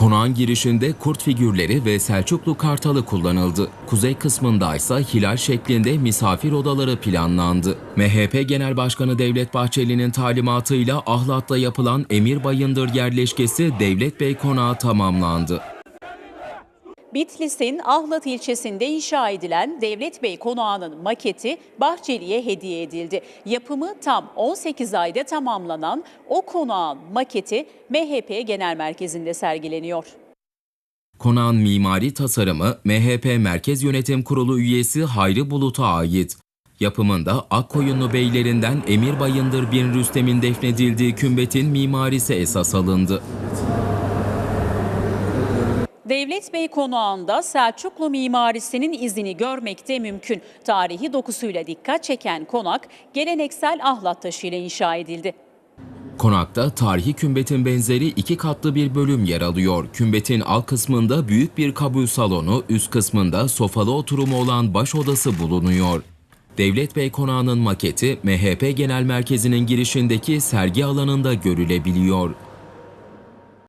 Konağın girişinde kurt figürleri ve Selçuklu kartalı kullanıldı. Kuzey kısmında ise hilal şeklinde misafir odaları planlandı. MHP Genel Başkanı Devlet Bahçeli'nin talimatıyla Ahlat'ta yapılan Emir Bayındır yerleşkesi Devlet Bey Konağı tamamlandı. Bitlis'in Ahlat ilçesinde inşa edilen Devlet Bey Konağı'nın maketi Bahçeli'ye hediye edildi. Yapımı tam 18 ayda tamamlanan o konağın maketi MHP Genel Merkezi'nde sergileniyor. Konağın mimari tasarımı MHP Merkez Yönetim Kurulu üyesi Hayri Bulut'a ait. Yapımında Akkoyunlu beylerinden Emir Bayındır bin Rüstem'in defnedildiği kümbetin mimarisi esas alındı. Devlet Bey Konağı'nda Selçuklu mimarisinin izini görmek de mümkün. Tarihi dokusuyla dikkat çeken konak geleneksel ahlat taşı ile inşa edildi. Konakta tarihi kümbetin benzeri iki katlı bir bölüm yer alıyor. Kümbetin alt kısmında büyük bir kabul salonu, üst kısmında sofalı oturumu olan baş odası bulunuyor. Devlet Bey Konağı'nın maketi MHP Genel Merkezi'nin girişindeki sergi alanında görülebiliyor.